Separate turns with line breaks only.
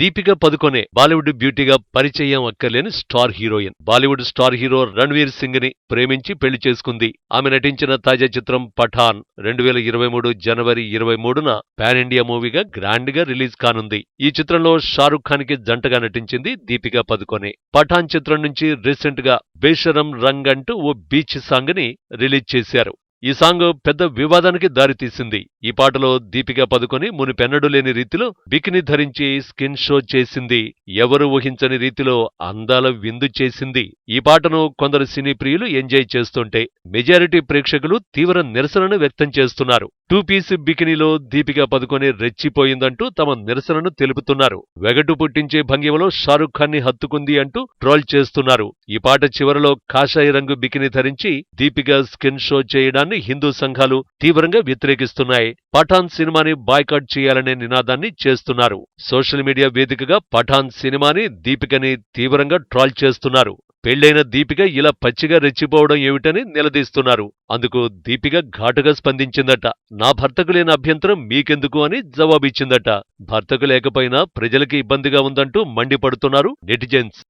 దీపిక పదుకొనే బాలీవుడ్ బ్యూటీగా పరిచయం అక్కర్లేని star heroine. Bollywood star hero Ranveer సింగ్ని ప్రేమించి పెళ్ళి చేసుకుంది. ఆమె నటించిన తాజా చిత్రం పఠాన్ రెండు వేల ఇరవై మూడు జనవరి ఇరవై మూడున పాన్ ఇండియా మూవీగా గ్రాండ్గా రిలీజ్ కానుంది. ఈ చిత్రంలో షారుఖ్ ఖాన్కి జంటగా నటించింది దీపిక పదుకొనే. పఠాన్ చిత్రం నుంచి రీసెంట్గా బేషరం రంగ్ అంటూ ఓ బీచ్ సాంగ్ని రిలీజ్ చేశారు. ఈ సాంగ్ పెద్ద వివాదానికి దారితీసింది ఈ పాటలో దీపిక పదుకొని మునిపెన్నడు లేని రీతిలో బికిని ధరించి స్కిన్ షో చేసింది. ఎవరు ఊహించని రీతిలో అందాల విందు చేసింది. ఈ పాటను కొందరు సినీ ప్రియులు ఎంజాయ్ చేస్తుంటే మెజారిటీ ప్రేక్షకులు తీవ్ర నిరసనను వ్యక్తం చేస్తున్నారు. టూ పీస్ బికినీలో దీపిక పదుకొని రెచ్చిపోయిందంటూ తమ నిరసనను తెలుపుతున్నారు. వెగటు పుట్టించే భంగిమలో షారుఖ్ ఖాన్ని హత్తుకుంది అంటూ ట్రోల్ చేస్తున్నారు. ఈ పాట చివరలో కాషాయ రంగు బికిని ధరించి దీపిక స్కిన్ షో చేయడానికి చేయడాన్ని హిందూ సంఘాలు తీవ్రంగా వ్యతిరేకిస్తున్నాయి. పఠాన్ సినిమాని బాయ్కాట్ చేయాలనే నినాదాన్ని చేస్తున్నారు. సోషల్ మీడియా వేదికగా పఠాన్ సినిమాని దీపికని తీవ్రంగా ట్రాల్ చేస్తున్నారు. పెళ్ళైన దీపిక ఇలా పచ్చిగా రెచ్చిపోవడం ఏమిటని నిలదీస్తున్నారు. అందుకు దీపిక ఘాటుగా స్పందించిందట. నా భర్తకు లేని అభ్యంతరం మీకెందుకు అని జవాబిచ్చిందట. భర్తకు లేకపోయినా ప్రజలకి ఇబ్బందిగా ఉందంటూ మండిపడుతున్నారు నెటిజన్స్.